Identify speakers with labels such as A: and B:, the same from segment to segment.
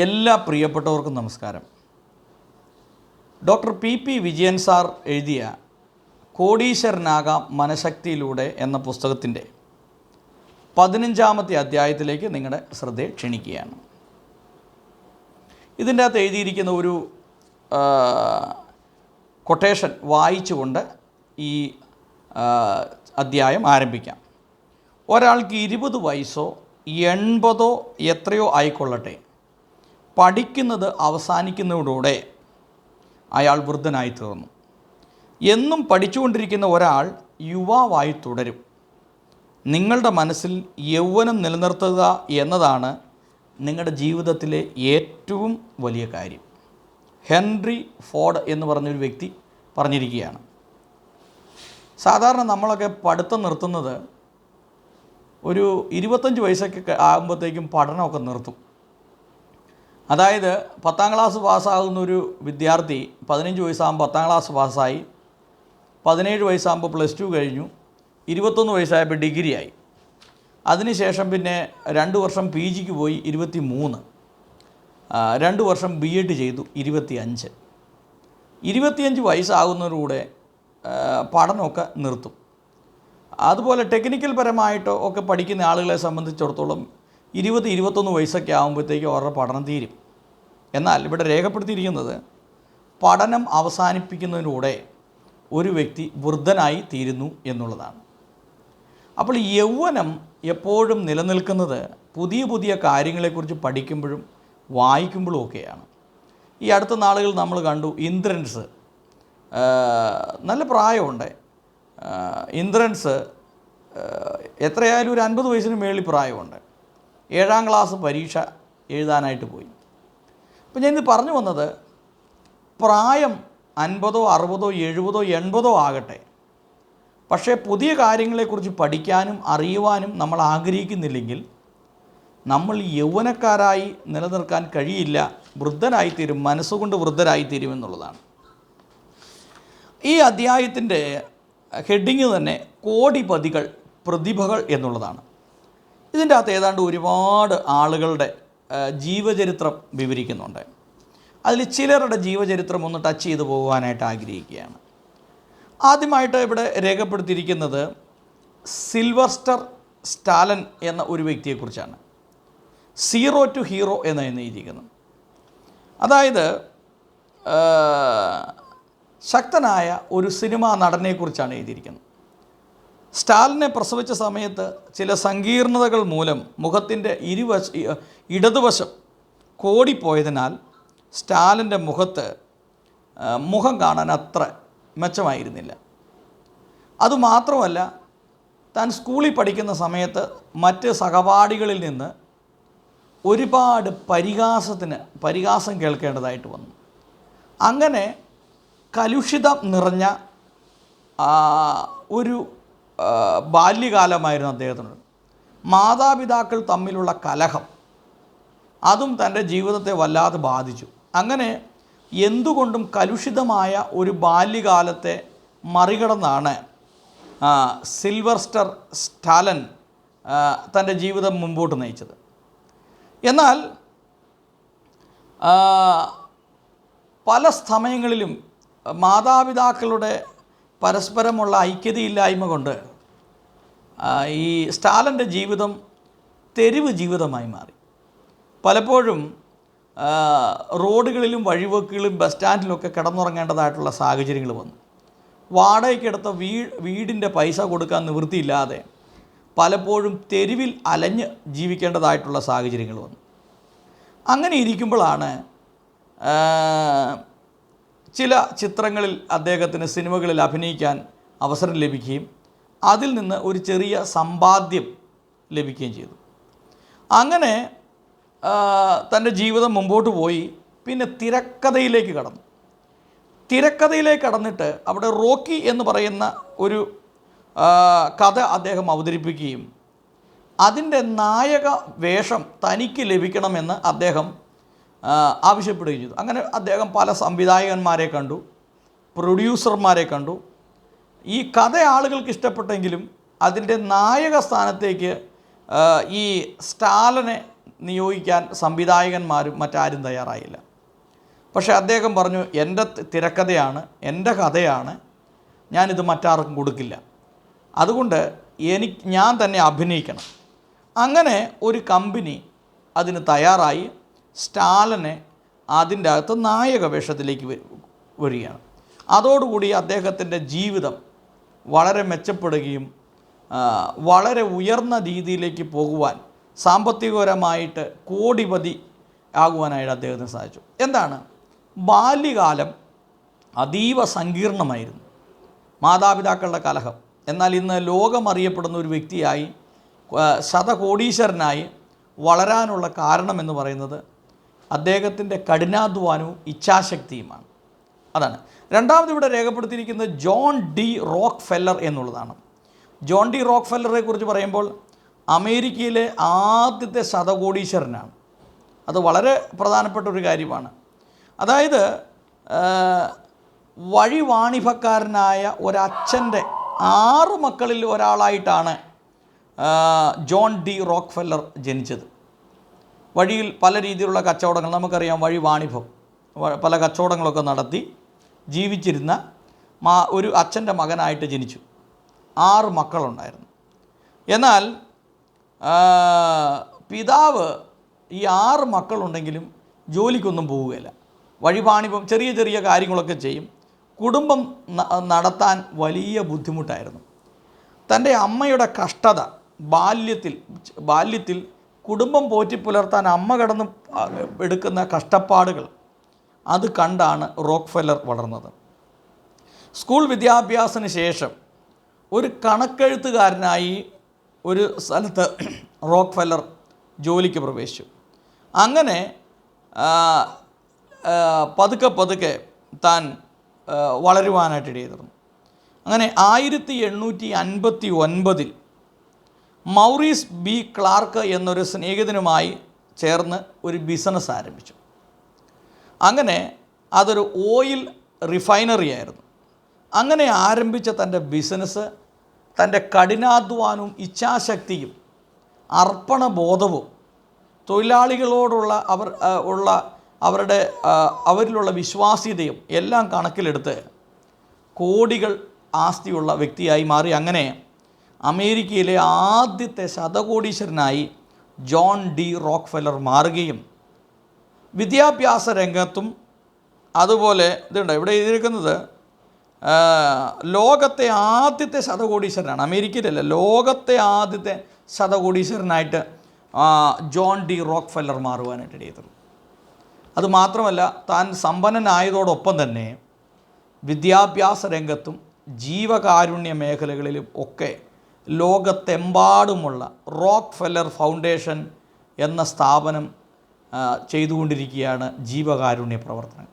A: എല്ലാ പ്രിയപ്പെട്ടവർക്കും നമസ്കാരം. Doctor P P Vijayan sir എഴുതിയ കോടീശ്വരനാകാം മനഃശക്തിയിലൂടെ എന്ന പുസ്തകത്തിന്റെ പതിനഞ്ചാമത്തെ അധ്യായത്തിലേക്ക് നിങ്ങളുടെ ശ്രദ്ധയെ ക്ഷണിക്കുകയാണ്. ഇതിന്റെ അകത്ത് എഴുതിയിരിക്കുന്ന ഒരു കൊട്ടേഷൻ വായിച്ചുകൊണ്ട് ഈ അധ്യായം ആരംഭിക്കാം. ഒരാൾക്ക് ഇരുപത് വയസ്സോ എൺപതോ എത്രയോ ആയിക്കൊള്ളട്ടെ. പഠിക്കുന്നത് അവസാനിക്കുന്നതോടെ അയാൾ വൃദ്ധനായി തീർന്നു എന്നും പഠിച്ചുകൊണ്ടിരിക്കുന്ന ഒരാൾ യുവാവായി തുടരും. നിങ്ങളുടെ മനസ്സിൽ യൗവനം നിലനിർത്തുക എന്നതാണ് നിങ്ങളുടെ ജീവിതത്തിലെ ഏറ്റവും വലിയ കാര്യം. ഹെൻറി ഫോർഡ് എന്ന് പറഞ്ഞൊരു വ്യക്തി പറഞ്ഞിരിക്കുകയാണ്. സാധാരണ നമ്മളൊക്കെ പഠിത്തം നിർത്തുന്നത് ഒരു ഇരുപത്തഞ്ച് വയസ്സൊക്കെ ആകുമ്പോഴത്തേക്കും പഠനമൊക്കെ നിർത്തും. അതായത് പത്താം ക്ലാസ് പാസ്സാകുന്ന ഒരു വിദ്യാർത്ഥി പതിനഞ്ച് വയസ്സാകുമ്പോൾ പത്താം ക്ലാസ് പാസ്സായി പതിനേഴ് വയസ്സാകുമ്പോൾ പ്ലസ് ടു കഴിഞ്ഞു ഇരുപത്തൊന്ന് വയസ്സായപ്പോൾ ഡിഗ്രിയായി. അതിനുശേഷം പിന്നെ രണ്ട് വർഷം പി ജിക്ക് പോയി ഇരുപത്തി മൂന്ന് രണ്ട് വർഷം ബി എഡ് ചെയ്തു ഇരുപത്തി അഞ്ച് ഇരുപത്തിയഞ്ച് വയസ്സാകുന്നതിലൂടെ പഠനമൊക്കെ നിർത്തും. അതുപോലെ ടെക്നിക്കൽ പരമായിട്ടോ ഒക്കെ പഠിക്കുന്ന ആളുകളെ സംബന്ധിച്ചിടത്തോളം ഇരുപത് ഇരുപത്തൊന്ന് വയസ്സൊക്കെ ആകുമ്പോഴത്തേക്കും അവരുടെ പഠനം തീരും. എന്നാൽ ഇവിടെ രേഖപ്പെടുത്തിയിരിക്കുന്നത് പഠനം അവസാനിപ്പിക്കുന്നതിലൂടെ ഒരു വ്യക്തി വൃദ്ധനായി തീരുന്നു എന്നുള്ളതാണ്. അപ്പോൾ യൗവനം എപ്പോഴും നിലനിൽക്കുന്നത് പുതിയ പുതിയ കാര്യങ്ങളെക്കുറിച്ച് പഠിക്കുമ്പോഴും വായിക്കുമ്പോഴും ഒക്കെയാണ്. ഈ അടുത്ത നാളുകൾ നമ്മൾ കണ്ടു ഇന്ദ്രൻസ് നല്ല പ്രായമുണ്ട്. ഇന്ദ്രൻസ് എത്രയായാലും ഒരു അൻപത് വയസ്സിന് മേളിൽ പ്രായമുണ്ട്. ഏഴാം ക്ലാസ് പരീക്ഷ എഴുതാനായിട്ട് പോയി. അപ്പം ഞാൻ ഇന്ന് പറഞ്ഞു വന്നത് പ്രായം അൻപതോ അറുപതോ എഴുപതോ എൺപതോ ആകട്ടെ. പക്ഷേ പുതിയ കാര്യങ്ങളെക്കുറിച്ച് പഠിക്കാനും അറിയുവാനും നമ്മൾ ആഗ്രഹിക്കുന്നില്ലെങ്കിൽ നമ്മൾ യൗവനക്കാരായി നിലനിർത്താൻ കഴിയില്ല. വൃദ്ധനായിത്തീരും മനസ്സുകൊണ്ട് വൃദ്ധരായിത്തീരും എന്നുള്ളതാണ്. ഈ അധ്യായത്തിന്റെ ഹെഡിങ് തന്നെ കോടിപതികൾ പ്രതിഭകൾ എന്നുള്ളതാണ്. ഇതിന്റെ അകത്ത് ഏതാണ്ട് ഒരുപാട് ആളുകളുടെ ജീവചരിത്രം വിവരിക്കുന്നുണ്ട്. അതിൽ ചിലരുടെ ജീവചരിത്രം ഒന്ന് ടച്ച് ചെയ്തു പോകുവാനായിട്ട് ആഗ്രഹിക്കുകയാണ്. ആദ്യമായിട്ട് ഇവിടെ രേഖപ്പെടുത്തിയിരിക്കുന്നത് സിൽവർസ്റ്റർ സ്റ്റാലൻ എന്ന ഒരു വ്യക്തിയെക്കുറിച്ചാണ്. സീറോ ടു ഹീറോ എന്ന് എഴുതിയിരിക്കുന്നു. അതായത് ശക്തനായ ഒരു സിനിമാ നടനെക്കുറിച്ചാണ് എഴുതിയിരിക്കുന്നത്. സ്റ്റാലിനെ പ്രസവിച്ച സമയത്ത് ചില സങ്കീർണതകൾ മൂലം മുഖത്തിന്റെ ഇരുവശ ഇടതുവശം കോടിപ്പോയതിനാൽ സ്റ്റാലിന്റെ മുഖത്ത് മുഖം കാണാൻ അത്ര മെച്ചമായിരുന്നില്ല. അതുമാത്രമല്ല താൻ സ്കൂളിൽ പഠിക്കുന്ന സമയത്ത് മറ്റ് സഹപാഠികളിൽ നിന്ന് ഒരുപാട് പരിഹാസത്തിന് പരിഹാസം കേൾക്കേണ്ടതായിട്ട് വന്നു. അങ്ങനെ കലുഷിതം നിറഞ്ഞ ഒരു ബാല്യകാലമായിരുന്നു അദ്ദേഹത്തിന് മാതാപിതാക്കൾ തമ്മിലുള്ള കലഹം അതും തന്റെ ജീവിതത്തെ വല്ലാതെ ബാധിച്ചു. അങ്ങനെ എന്തുകൊണ്ടും കലുഷിതമായ ഒരു ബാല്യകാലത്തെ മറികടന്നാണ് സിൽവർസ്റ്റർ സ്റ്റാലൻ തന്റെ ജീവിതം മുമ്പോട്ട് നയിച്ചത്. എന്നാൽ പല സമയങ്ങളിലും മാതാപിതാക്കളുടെ പരസ്പരമുള്ള ഐക്യതയില്ലായ്മ കൊണ്ട് ഈ സ്റ്റാലിന്റെ ജീവിതം തെരുവ് ജീവിതമായി മാറി. പലപ്പോഴും റോഡുകളിലും വഴിവക്കുകളിലും ബസ് സ്റ്റാൻഡിലൊക്കെ കിടന്നുറങ്ങേണ്ടതായിട്ടുള്ള സാഹചര്യങ്ങൾ വന്നു. വാടകയ്ക്കെടുത്ത വീ വീടിന്റെ പൈസ കൊടുക്കാൻ നിവൃത്തിയില്ലാതെ പലപ്പോഴും തെരുവിൽ അലഞ്ഞ് ജീവിക്കേണ്ടതായിട്ടുള്ള സാഹചര്യങ്ങൾ വന്നു. അങ്ങനെ ഇരിക്കുമ്പോഴാണ് ചില ചിത്രങ്ങളിൽ അദ്ദേഹത്തിന് സിനിമകളിൽ അഭിനയിക്കാൻ അവസരം ലഭിക്കുകയും അതിൽ നിന്ന് ഒരു ചെറിയ സമ്പാദ്യം ലഭിക്കുകയും ചെയ്തു. അങ്ങനെ തന്റെ ജീവിതം മുമ്പോട്ട് പോയി പിന്നെ തിരക്കഥയിലേക്ക് കടന്നു. തിരക്കഥയിലേക്ക് കടന്നിട്ട് അവിടെ റോക്കി എന്ന് പറയുന്ന ഒരു കഥ അദ്ദേഹം അവതരിപ്പിക്കുകയും അതിന്റെ നായക വേഷം തനിക്ക് ലഭിക്കണമെന്ന് അദ്ദേഹം ആവശ്യപ്പെടുകയും ചെയ്തു. അങ്ങനെ അദ്ദേഹം പല സംവിധായകന്മാരെ കണ്ടു പ്രൊഡ്യൂസർമാരെ കണ്ടു. ഈ കഥ ആളുകൾക്ക് ഇഷ്ടപ്പെട്ടെങ്കിലും അതിന്റെ നായക സ്ഥാനത്തേക്ക് ഈ സ്റ്റാലിനെ നിയോഗിക്കാൻ സംവിധായകന്മാരും മറ്റാരും തയ്യാറായില്ല. പക്ഷേ അദ്ദേഹം പറഞ്ഞു എന്റെ തിരക്കഥയാണ് എന്റെ കഥയാണ് ഞാനിത് മറ്റാർക്കും കൊടുക്കില്ല. അതുകൊണ്ട് എനിക്ക് ഞാൻ തന്നെ അഭിനയിക്കണം. അങ്ങനെ ഒരു കമ്പനി അതിന് തയ്യാറായി. സ്റ്റാലിനെ അതിന്റെ അകത്ത് നായക വേഷത്തിലേക്ക് വരികയാണ്. അതോടുകൂടി അദ്ദേഹത്തിന്റെ ജീവിതം വളരെ മെച്ചപ്പെടുകയും വളരെ ഉയർന്ന രീതിയിലേക്ക് പോകുവാൻ സാമ്പത്തികപരമായിട്ട് കോടിപതി ആകുവാനായിട്ട് അദ്ദേഹത്തിന് സാധിച്ചു. എന്താണ്? ബാല്യകാലം അതീവ സങ്കീർണമായിരുന്നു. മാതാപിതാക്കളുടെ കലഹം. എന്നാൽ ഇന്ന് ലോകമറിയപ്പെടുന്ന ഒരു വ്യക്തിയായി ശതകോടീശ്വരനായി വളരാനുള്ള കാരണം എന്ന് പറയുന്നത് അദ്ദേഹത്തിന്റെ കഠിനാധ്വാനവും ഇച്ഛാശക്തിയുമാണ്. അതാണ്. രണ്ടാമത് ഇവിടെ രേഖപ്പെടുത്തിയിരിക്കുന്നത് ജോൺ ഡി റോക്ക് ഫെല്ലർ എന്നുള്ളതാണ്. ജോൺ ഡി റോക്ക് ഫെല്ലറെ കുറിച്ച് പറയുമ്പോൾ അമേരിക്കയിലെ ആദ്യത്തെ ശതകോടീശ്വരനാണ്. അത് വളരെ പ്രധാനപ്പെട്ട ഒരു കാര്യമാണ്. അതായത് വഴി വഴിവാണിഭക്കാരനായ ഒരച്ഛന്റെ ആറ് മക്കളിൽ ഒരാളായിട്ടാണ് ജോൺ ഡി റോക്ക് ഫെല്ലർ ജനിച്ചത്. വഴിയിൽ പല രീതിയിലുള്ള കച്ചവടങ്ങൾ നമുക്കറിയാം വഴി വാണിഭം പല കച്ചവടങ്ങളൊക്കെ നടത്തി ജീവിച്ചിരുന്ന മാ ഒരു അച്ഛന്റെ മകനായിട്ട് ജനിച്ചു. ആറ് മക്കളുണ്ടായിരുന്നു. എന്നാൽ പിതാവ് ഈ ആറ് മക്കളുണ്ടെങ്കിലും ജോലിക്കൊന്നും പോവുകയില്ല. വഴിപാണിപ്പം ചെറിയ ചെറിയ കാര്യങ്ങളൊക്കെ ചെയ്യും. കുടുംബം നടത്താൻ വലിയ ബുദ്ധിമുട്ടായിരുന്നു. തന്റെ അമ്മയുടെ കഷ്ടത ബാല്യത്തിൽ ബാല്യത്തിൽ കുടുംബം പോറ്റി പുലർത്താൻ അമ്മ കടന്ന് എടുക്കുന്ന കഷ്ടപ്പാടുകൾ അത് കണ്ടാണ് റോക്ക് ഫെല്ലർ വളർന്നത്. സ്കൂൾ വിദ്യാഭ്യാസത്തിന് ശേഷം ഒരു കണക്കെഴുത്തുകാരനായി ഒരു സ്ഥലത്ത് റോക്ക് ഫെല്ലർ ജോലിക്ക് പ്രവേശിച്ചു. അങ്ങനെ പതുക്കെ പതുക്കെ താൻ വളരുവാനായിട്ട് ഇടയായിരുന്നു അങ്ങനെ ആയിരത്തി എണ്ണൂറ്റി അൻപത്തി ഒൻപതിൽ മൗറീസ് ബി ക്ലാർക്ക് എന്നൊരു സ്നേഹിതനുമായി ചേർന്ന് ഒരു ബിസിനസ് ആരംഭിച്ചു. അങ്ങനെ അതൊരു ഓയിൽ റിഫൈനറി ആയിരുന്നു. അങ്ങനെ ആരംഭിച്ച തന്റെ ബിസിനസ് തന്റെ കഠിനാധ്വാനവും ഇച്ഛാശക്തിയും അർപ്പണബോധവും തൊഴിലാളികളോടുള്ള അവർ ഉള്ള അവരുടെ അവരിലുള്ള വിശ്വാസ്യതയും എല്ലാം കണക്കിലെടുത്ത് കോടികൾ ആസ്തിയുള്ള വ്യക്തിയായി മാറി. അങ്ങനെ അമേരിക്കയിലെ ആദ്യത്തെ ശതകോടീശ്വരനായി ജോൺ ഡി റോക്ക് ഫെല്ലർ മാറുകയും വിദ്യാഭ്യാസ രംഗത്തും അതുപോലെ ഇതുണ്ട്. ഇവിടെ എഴുതിയിരിക്കുന്നത് ലോകത്തെ ആദ്യത്തെ ശതകോടീശ്വരനാണ്. അമേരിക്കയിലല്ല ലോകത്തെ ആദ്യത്തെ ശതകോടീശ്വരനായിട്ട് ജോൺ ഡി റോക്ക്ഫെല്ലർ മാറുവാനായിട്ട് അത് അതുമാത്രമല്ല താൻ സമ്പന്നനായതോടൊപ്പം തന്നെ വിദ്യാഭ്യാസ രംഗത്തും ജീവകാരുണ്യ മേഖലകളിലും ഒക്കെ ലോകത്തെമ്പാടുമുള്ള റോക്ക് ഫെല്ലർ ഫൗണ്ടേഷൻ എന്ന സ്ഥാപനം ചെയ്തുകൊണ്ടിരിക്കുകയാണ് ജീവകാരുണ്യ പ്രവർത്തനങ്ങൾ.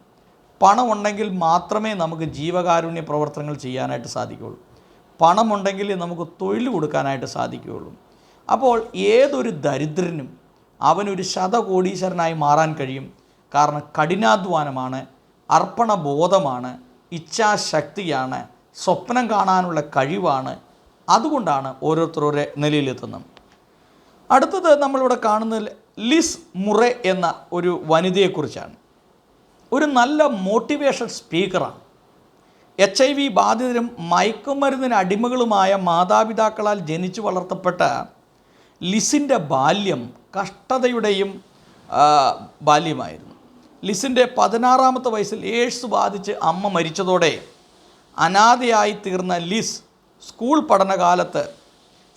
A: പണമുണ്ടെങ്കിൽ മാത്രമേ നമുക്ക് ജീവകാരുണ്യ പ്രവർത്തനങ്ങൾ ചെയ്യാനായിട്ട് സാധിക്കുകയുള്ളൂ. പണമുണ്ടെങ്കിൽ നമുക്ക് തൊഴിൽ കൊടുക്കാനായിട്ട് സാധിക്കുകയുള്ളൂ. അപ്പോൾ ഏതൊരു ദരിദ്രനും അവനൊരു ശതകോടീശ്വരനായി മാറാൻ കഴിയും. കാരണം കഠിനാധ്വാനമാണ് അർപ്പണബോധമാണ് ഇച്ഛാശക്തിയാണ് സ്വപ്നം കാണാനുള്ള കഴിവാണ് അതുകൊണ്ടാണ് ഓരോരുത്തരുടെ നിലയിലെത്തുന്നത്. അടുത്തത് നമ്മളിവിടെ കാണുന്നത് ലിസ് മുറെ എന്ന ഒരു വനിതയെക്കുറിച്ചാണ്. ഒരു നല്ല മോട്ടിവേഷൻ സ്പീക്കറാണ്. എച്ച് ഐ വി ബാധിതരും മയക്കുമരുന്നിന് അടിമകളുമായ മാതാപിതാക്കളാൽ ജനിച്ചു വളർത്തപ്പെട്ട ലിസിന്റെ ബാല്യം കഷ്ടതയുടെയും ബാല്യമായിരുന്നു. ലിസിന്റെ പതിനാറാമത്തെ വയസ്സിൽ ഏഴ്സ് ബാധിച്ച് അമ്മ മരിച്ചതോടെ അനാഥയായി തീർന്ന ലിസ് സ്കൂൾ പഠനകാലത്ത്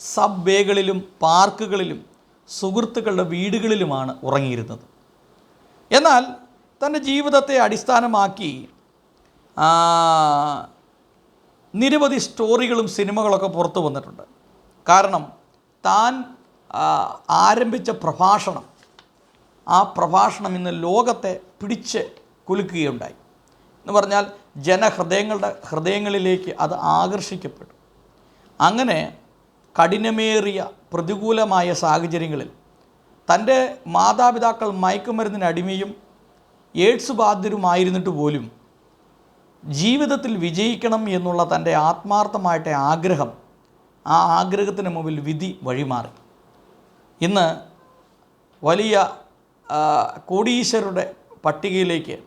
A: സബ് വേകളിലും പാർക്കുകളിലും സുഹൃത്തുക്കളുടെ വീടുകളിലുമാണ് ഉറങ്ങിയിരുന്നത്. എന്നാൽ തന്റെ ജീവിതത്തെ അടിസ്ഥാനമാക്കി നിരവധി സ്റ്റോറികളും സിനിമകളൊക്കെ പുറത്തു വന്നിട്ടുണ്ട്. കാരണം താൻ ആരംഭിച്ച പ്രഭാഷണം ആ പ്രഭാഷണം ഇന്ന് ലോകത്തെ പിടിച്ച് കുലുക്കുകയുണ്ടായി. എന്ന് പറഞ്ഞാൽ ജനഹൃദയങ്ങളുടെ ഹൃദയങ്ങളിലേക്ക് അത് ആകർഷിക്കപ്പെട്ടു. അങ്ങനെ കഠിനമേറിയ പ്രതികൂലമായ സാഹചര്യങ്ങളിൽ തന്റെ മാതാപിതാക്കൾ മയക്കുമരുന്നിന് അടിമയും എയ്ഡ്സ് ബാധിതരുമായിരുന്നിട്ട് പോലും ജീവിതത്തിൽ വിജയിക്കണം എന്നുള്ള തന്റെ ആത്മാർത്ഥമായിട്ട് ആഗ്രഹം ആ ആഗ്രഹത്തിന് മുമ്പിൽ വിധി വഴിമാറി. ഇന്ന് വലിയ കോടീശ്വരുടെ പട്ടികയിലേക്ക്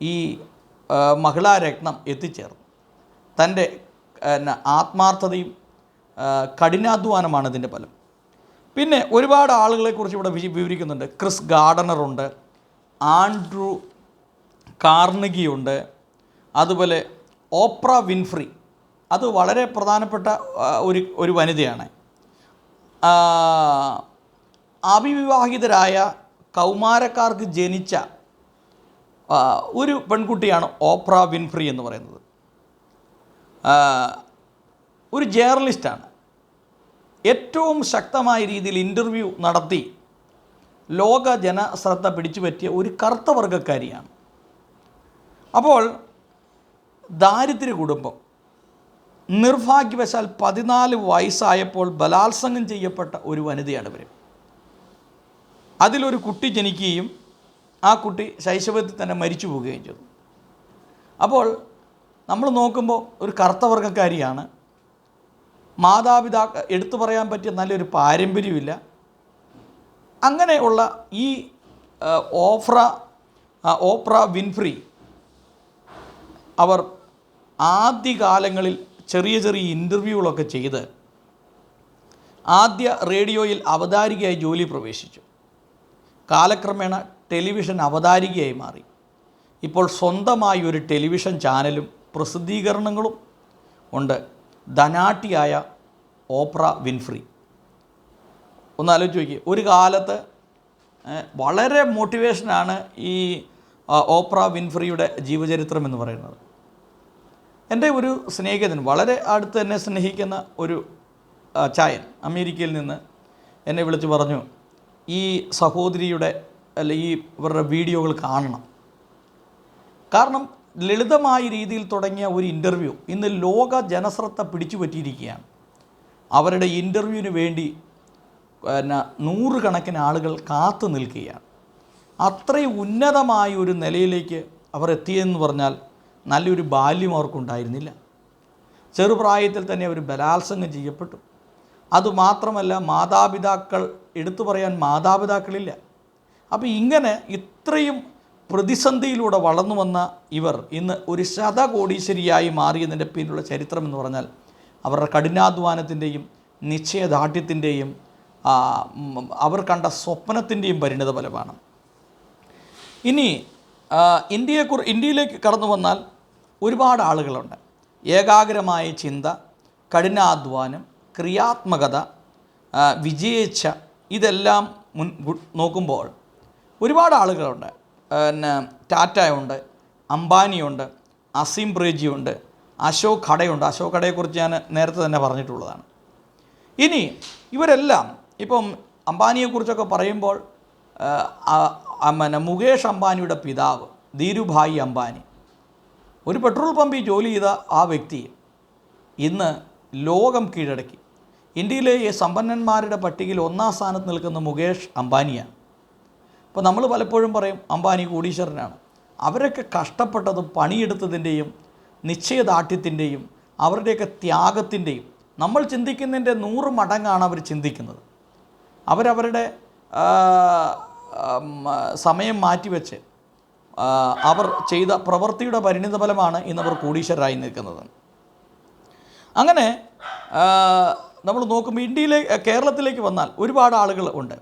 A: ഈ മഹിളാരത്നം എത്തിച്ചേർന്നു. തന്റെ എന്നാ, ആത്മാർത്ഥതയും കഠിനാധ്വാനമാണ് ഇതിന്റെ ഫലം. പിന്നെ ഒരുപാട് ആളുകളെക്കുറിച്ച് ഇവിടെ വിവരിക്കുന്നുണ്ട്. ക്രിസ് ഗാർഡനറുണ്ട് ആൻഡ്രൂ കാർണികിയുണ്ട് അതുപോലെ ഓപ്ര വിൻഫ്രി. അത് വളരെ പ്രധാനപ്പെട്ട ഒരു ഒരു വനിതയാണ്. അവിവാഹിതരായ കൗമാരക്കാർക്ക് ജനിച്ച ഒരു പെൺകുട്ടിയാണ് ഓപ്ര വിൻഫ്രി എന്ന് പറയുന്നത്. ഒരു ജേർണലിസ്റ്റാണ്. ഏറ്റവും ശക്തമായ രീതിയിൽ ഇന്റർവ്യൂ നടത്തി ലോക ജനശ്രദ്ധ പിടിച്ചു പറ്റിയ ഒരു കറുത്ത വർഗക്കാരിയാണ്. അപ്പോൾ ദാരിദ്ര്യ കുടുംബം നിർഭാഗ്യവശാൽ പതിനാല് വയസ്സായപ്പോൾ ബലാത്സംഗം ചെയ്യപ്പെട്ട ഒരു വനിതയാണ് ഇവർ അതിലൊരു കുട്ടി ജനിക്കുകയും ആ കുട്ടി ശൈശവത്തിൽ തന്നെ മരിച്ചു പോവുകയും ചെയ്തു. അപ്പോൾ നമ്മൾ നോക്കുമ്പോൾ ഒരു കറുത്ത വർഗക്കാരിയാണ് എടുത്തു പറയാൻ പറ്റിയ നല്ലൊരു പാരമ്പര്യമില്ല. അങ്ങനെയുള്ള ഈ ഓഫ്ര ഓപ്ര വിൻഫ്രി അവർ ആദ്യകാലങ്ങളിൽ ചെറിയ ചെറിയ ഇന്റർവ്യൂകളൊക്കെ ചെയ്ത് ആദ്യ റേഡിയോയിൽ അവതാരികയായി ജോലി പ്രവേശിച്ചു. കാലക്രമേണ ടെലിവിഷൻ അവതാരികയായി മാറി. ഇപ്പോൾ സ്വന്തമായി ഒരു ടെലിവിഷൻ ചാനലും പ്രസിദ്ധീകരണങ്ങളും ഉണ്ട്. ധനാട്ടിയായ ഓപ്ര വിൻഫ്രി. ഒന്ന് ആലോചിച്ച് നോക്കി ഒരു കാലത്ത് വളരെ മോട്ടിവേഷനാണ് ഈ ഓപ്ര വിൻഫ്രിയുടെ ജീവചരിത്രം എന്ന് പറയുന്നത്. എന്റെ ഒരു സ്നേഹിതൻ വളരെ അടുത്ത് എന്നെ സ്നേഹിക്കുന്ന ഒരു ചായൻ അമേരിക്കയിൽ നിന്ന് എന്നെ വിളിച്ച് പറഞ്ഞു ഈ സഹോദരിയുടെ അല്ല ഈ ഇവരുടെ വീഡിയോകൾ കാണണം. കാരണം ലളിതമായ രീതിയിൽ തുടങ്ങിയ ഒരു ഇന്റർവ്യൂ ഇന്ന് ലോക ജനശ്രദ്ധ പിടിച്ചു പറ്റിയിരിക്കുകയാണ് അവരുടെ ഇന്റർവ്യൂവിന് വേണ്ടി പിന്നെ നൂറുകണക്കിന് ആളുകൾ കാത്തു നിൽക്കുകയാണ്. അത്രയും ഉന്നതമായ ഒരു നിലയിലേക്ക് അവർ എത്തിയെന്ന് പറഞ്ഞാൽ നല്ലൊരു ബാല്യം അവർക്കുണ്ടായിരുന്നില്ല. ചെറുപ്രായത്തിൽ തന്നെ അവർ ബലാത്സംഗം ചെയ്യപ്പെട്ടു. അതുമാത്രമല്ല മാതാപിതാക്കൾ എടുത്തു പറയാൻ മാതാപിതാക്കളില്ല. അപ്പോൾ ഇങ്ങനെ ഇത്രയും പ്രതിസന്ധിയിലൂടെ വളർന്നു വന്ന ഇവർ ഇന്ന് ഒരു ശതകോടീശ്വരിയായി മാറിയതിന്റെ പിന്നിലുള്ള ചരിത്രം എന്ന് പറഞ്ഞാൽ അവരുടെ കഠിനാധ്വാനത്തിന്റെയും നിശ്ചയദാർഢ്യത്തിന്റെയും അവർ കണ്ട സ്വപ്നത്തിന്റെയും പരിണിത ഫലമാണ്. ഇനി ഇന്ത്യയെ ഇന്ത്യയിലേക്ക് കടന്നു വന്നാൽ ഒരുപാട് ആളുകളുണ്ട്. ഏകാഗ്രമായ ചിന്ത കഠിനാധ്വാനം ക്രിയാത്മകത വിജയിച്ച ഇതെല്ലാം മുൻ നോക്കുമ്പോൾ ഒരുപാട് ആളുകളുണ്ട്. പിന്നെ ടാറ്റയുണ്ട് അംബാനിയുണ്ട് അസീം പ്രേജിയുണ്ട് അശോക് ഖടയുണ്ട് അശോക് ഖടയെക്കുറിച്ച് ഞാൻ നേരത്തെ തന്നെ പറഞ്ഞിട്ടുള്ളതാണ്. ഇനി ഇവരെല്ലാം ഇപ്പം അംബാനിയെക്കുറിച്ചൊക്കെ പറയുമ്പോൾ പിന്നെ മുകേഷ് അംബാനിയുടെ പിതാവ് ധീരുഭായി അംബാനി. ഒരു പെട്രോൾ പമ്പിൽ ജോലി ചെയ്ത ആ വ്യക്തി ഇന്ന് ലോകം കീഴടക്കി. ഇന്ത്യയിലെ സമ്പന്നന്മാരുടെ പട്ടികയിൽ ഒന്നാം സ്ഥാനത്ത് നിൽക്കുന്ന മുകേഷ് അംബാനിയാണ്. അപ്പോൾ നമ്മൾ പലപ്പോഴും പറയും അംബാനി കോടീശ്വരനാണ്. അവരൊക്കെ കഷ്ടപ്പെട്ടത് പണിയെടുത്തതിന്റെയും നിശ്ചയദാർഢ്യത്തിന്റെയും അവരുടെയൊക്കെ ത്യാഗത്തിന്റെയും നമ്മൾ ചിന്തിക്കുന്നതിന്റെ നൂറ് മടങ്ങാണ് അവർ ചിന്തിക്കുന്നത്. അവരവരുടെ സമയം മാറ്റിവെച്ച് അവർ ചെയ്ത പ്രവൃത്തിയുടെ പരിണിതഫലമാണ് ഇന്നവർ കോടീശ്വരരായി നിൽക്കുന്നത്. അങ്ങനെ നമ്മൾ നോക്കുമ്പോൾ ഇന്ത്യയിലെ കേരളത്തിലേക്ക് വന്നാൽ ഒരുപാട് ആളുകൾ ഉണ്ട്.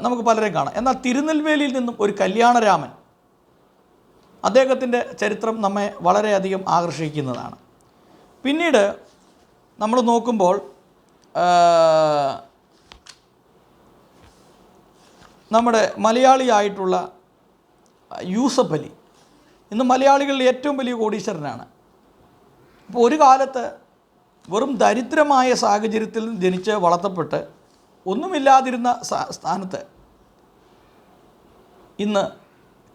A: നമുക്ക് പലരെയും കാണാം. എന്നാൽ തിരുനെൽവേലിയിൽ നിന്നും ഒരു കല്യാണരാമൻ അദ്ദേഹത്തിന്റെ ചരിത്രം നമ്മെ വളരെയധികം ആകർഷിക്കുന്നതാണ്. പിന്നീട് നമ്മൾ നോക്കുമ്പോൾ നമ്മുടെ മലയാളിയായിട്ടുള്ള യൂസഫ് അലി. ഇന്ന് മലയാളികളിൽ ഏറ്റവും വലിയ കോടീശ്വരനാണ്. അപ്പോൾ ഒരു കാലത്ത് വെറും ദരിദ്രമായ സാഹചര്യത്തിൽ ജനിച്ച് വളർത്തപ്പെട്ട് ഒന്നുമില്ലാതിരുന്ന സ്ഥാ- സ്ഥാനത്ത് ഇന്ന്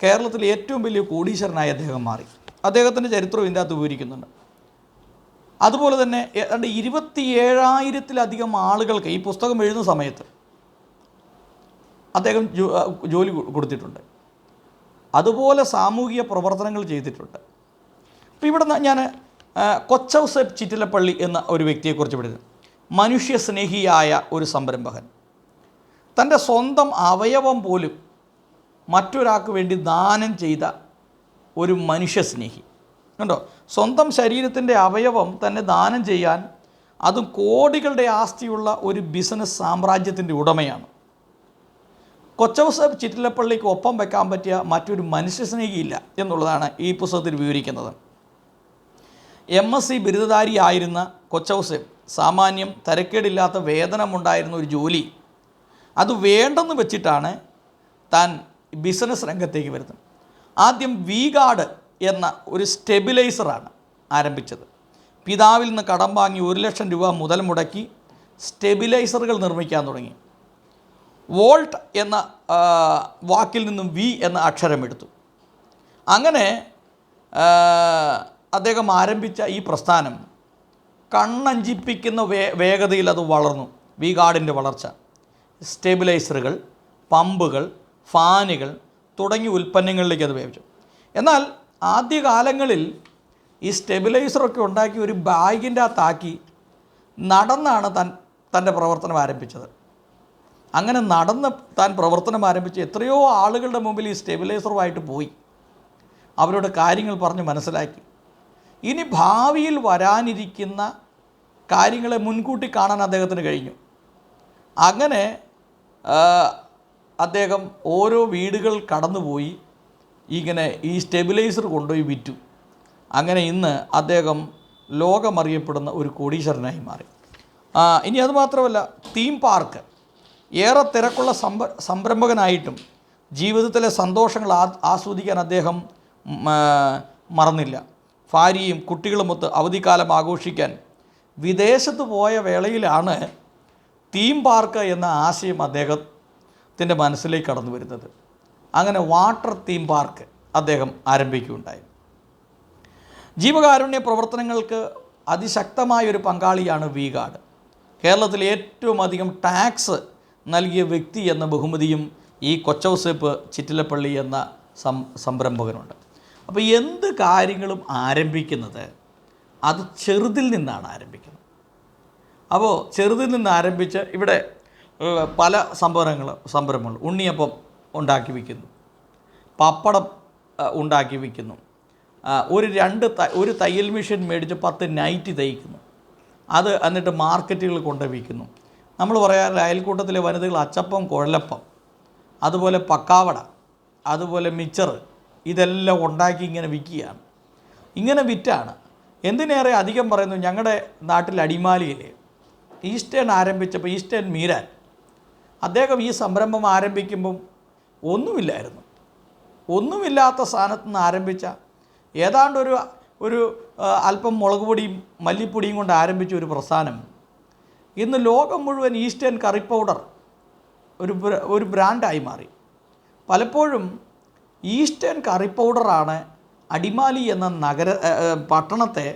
A: കേരളത്തിലെ ഏറ്റവും വലിയ കോടീശ്വരനായി അദ്ദേഹം മാറി. അദ്ദേഹത്തിന്റെ ചരിത്രവും ഇതിന്റെ അകത്ത് വിവരിക്കുന്നുണ്ട്. അതുപോലെ തന്നെ ഏതാണ്ട് ഇരുപത്തിയേഴായിരത്തിലധികം ആളുകൾക്ക് ഈ പുസ്തകം എഴുതുന്ന സമയത്ത് അദ്ദേഹം ജോലി കൊടുത്തിട്ടുണ്ട്. അതുപോലെ സാമൂഹിക പ്രവർത്തനങ്ങൾ ചെയ്തിട്ടുണ്ട്. അപ്പോൾ ഇവിടെ ഞാൻ കൊച്ചൗസെബ് ചിറ്റിലപ്പള്ളി എന്ന ഒരു വ്യക്തിയെക്കുറിച്ച് പഠിച്ചു മനുഷ്യ സ്നേഹിയായ ഒരു സംരംഭകൻ. തന്റെ സ്വന്തം അവയവം പോലും മറ്റൊരാൾക്ക് വേണ്ടി ദാനം ചെയ്ത ഒരു മനുഷ്യസ്നേഹി. കണ്ടോ? സ്വന്തം ശരീരത്തിന്റെ അവയവം തന്നെ ദാനം ചെയ്യാൻ അതും കോടികളുടെ ആസ്തിയുള്ള ഒരു ബിസിനസ് സാമ്രാജ്യത്തിന്റെ ഉടമയാണ്. കൊച്ചവസാബ് ചിറ്റിലപ്പള്ളിക്ക് ഒപ്പം വെക്കാൻ പറ്റിയ മറ്റൊരു മനുഷ്യസ്നേഹിയില്ല എന്നുള്ളതാണ് ഈ പുസ്തകത്തിൽ വിവരിക്കുന്നത്. എം എസ് സി ബിരുദധാരിയായിരുന്ന കൊച്ചൗസേബ് സാമാന്യം തരക്കേടില്ലാത്ത വേതനമുണ്ടായിരുന്ന ഒരു ജോലി. അത് വേണ്ടെന്ന് വെച്ചിട്ടാണ് താൻ ബിസിനസ് രംഗത്തേക്ക് വരുന്നത്. ആദ്യം വി ഗാർഡ് എന്ന ഒരു സ്റ്റെബിലൈസറാണ് ആരംഭിച്ചത്. പിതാവിൽ നിന്ന് കടം വാങ്ങി ഒരു ലക്ഷം രൂപ മുതൽ മുടക്കി സ്റ്റെബിലൈസറുകൾ നിർമ്മിക്കാൻ തുടങ്ങി. വോൾട്ട് എന്ന വാക്കിൽ നിന്നും വി എന്ന അക്ഷരം എടുത്തു. അങ്ങനെ അദ്ദേഹം ആരംഭിച്ച ഈ പ്രസ്ഥാനം കണ്ണഞ്ചിപ്പിക്കുന്ന വേ വേഗതയിൽ അത് വളർന്നു. വി ഗാർഡിന്റെ വളർച്ച. സ്റ്റെബിലൈസറുകൾ പമ്പുകൾ ഫാനുകൾ തുടങ്ങിയ ഉൽപ്പന്നങ്ങളിലേക്ക് അത് വ്യാപിച്ചു. എന്നാൽ ആദ്യകാലങ്ങളിൽ ഈ സ്റ്റെബിലൈസറൊക്കെ ഉണ്ടാക്കി ഒരു ബാഗിന്റെ അകത്താക്കി നടന്നാണ് താൻ തന്റെ പ്രവർത്തനം ആരംഭിച്ചത്. അങ്ങനെ നടന്ന് താൻ പ്രവർത്തനം ആരംഭിച്ച് എത്രയോ ആളുകളുടെ മുമ്പിൽ ഈ സ്റ്റെബിലൈസറുമായിട്ട് പോയി. അവരോട് കാര്യങ്ങൾ പറഞ്ഞ് മനസ്സിലാക്കി. ഇനി ഭാവിയിൽ വരാനിരിക്കുന്ന കാര്യങ്ങളെ മുൻകൂട്ടി കാണാൻ അദ്ദേഹത്തിന് കഴിഞ്ഞു. അങ്ങനെ അദ്ദേഹം ഓരോ വീടുകൾ കടന്നുപോയി. ഇങ്ങനെ ഈ സ്റ്റെബിലൈസർ കൊണ്ടുപോയി വിറ്റു. അങ്ങനെ ഇന്ന് അദ്ദേഹം ലോകമറിയപ്പെടുന്ന ഒരു കോടീശ്വരനായി മാറി. ഇനി അത് മാത്രമല്ല തീം പാർക്ക്. ഏറെ തിരക്കുള്ള സംഭ സംരംഭകനായിട്ടും ജീവിതത്തിലെ സന്തോഷങ്ങൾ ആസ്വദിക്കാൻ അദ്ദേഹം മറന്നില്ല. ഭാര്യയും കുട്ടികളുമൊത്ത് അവധിക്കാലം ആഘോഷിക്കാൻ വിദേശത്ത് പോയ വേളയിലാണ് തീം പാർക്ക് എന്ന ആശയം അദ്ദേഹത്തിന്റെ മനസ്സിലേക്ക് കടന്നു വരുന്നത്. അങ്ങനെ വാട്ടർ തീം പാർക്ക് അദ്ദേഹം ആരംഭിക്കുകയുണ്ടായി. ജീവകാരുണ്യ പ്രവർത്തനങ്ങൾക്ക് അതിശക്തമായൊരു പങ്കാളിയാണ് വി ഗാഡ് കേരളത്തിൽ ഏറ്റവും അധികം ടാക്സ് നൽകിയ വ്യക്തി എന്ന ബഹുമതിയും ഈ കൊച്ചൗസേപ്പ് ചിറ്റിലപ്പള്ളി എന്ന സംരംഭകനുണ്ട്. അപ്പോൾ എന്ത് കാര്യങ്ങളും ആരംഭിക്കുന്നത് അത് ചെറുതിൽ നിന്നാണ് ആരംഭിക്കുന്നത്. അപ്പോൾ ചെറുതിൽ നിന്ന് ആരംഭിച്ച് ഇവിടെ പല സംഭവങ്ങൾ സംരംഭങ്ങൾ ഉണ്ണിയപ്പം ഉണ്ടാക്കി വിൽക്കുന്നു പപ്പടം ഉണ്ടാക്കി വിൽക്കുന്നു ഒരു രണ്ട് ഒരു തയ്യൽ മെഷീൻ മേടിച്ച് പത്ത് നൈറ്റ് തയ്ക്കുന്നു. അത് എന്നിട്ട് മാർക്കറ്റുകളിൽ കൊണ്ട് വിൽക്കുന്നു നമ്മൾ പറയാറില്ല അയൽക്കൂട്ടത്തിലെ വനിതകൾ അച്ചപ്പം കുഴലപ്പം അതുപോലെ പക്കാവട അതുപോലെ മിച്ചർ ഇതെല്ലാം ഉണ്ടാക്കി ഇങ്ങനെ വിൽക്കുകയാണ്. ഇങ്ങനെ വിറ്റാണ് എന്തിനേറെ അധികം പറയുന്നു ഞങ്ങളുടെ നാട്ടിൽ അടിമാലിയിൽ ഈസ്റ്റേൺ ആരംഭിച്ചപ്പോൾ ഈസ്റ്റേൺ മീരാൻ. അദ്ദേഹം ഈ സംരംഭം ആരംഭിക്കുമ്പം ഒന്നുമില്ലായിരുന്നു. ഒന്നുമില്ലാത്ത സ്ഥാനത്ത് നിന്ന് ആരംഭിച്ച ഏതാണ്ട് ഒരു ഒരു അല്പം മുളക് പൊടിയും മല്ലിപ്പൊടിയും കൊണ്ട് ആരംഭിച്ച ഒരു പ്രസ്ഥാനം. ഇന്ന് ലോകം മുഴുവൻ ഈസ്റ്റേൺ കറി പൗഡർ ഒരു ഒരു ബ്രാൻഡായി മാറി. പലപ്പോഴും ഈസ്റ്റേൺ കറി പൗഡറാണ് അടിമാലി എന്ന നഗര പട്ടണത്തെ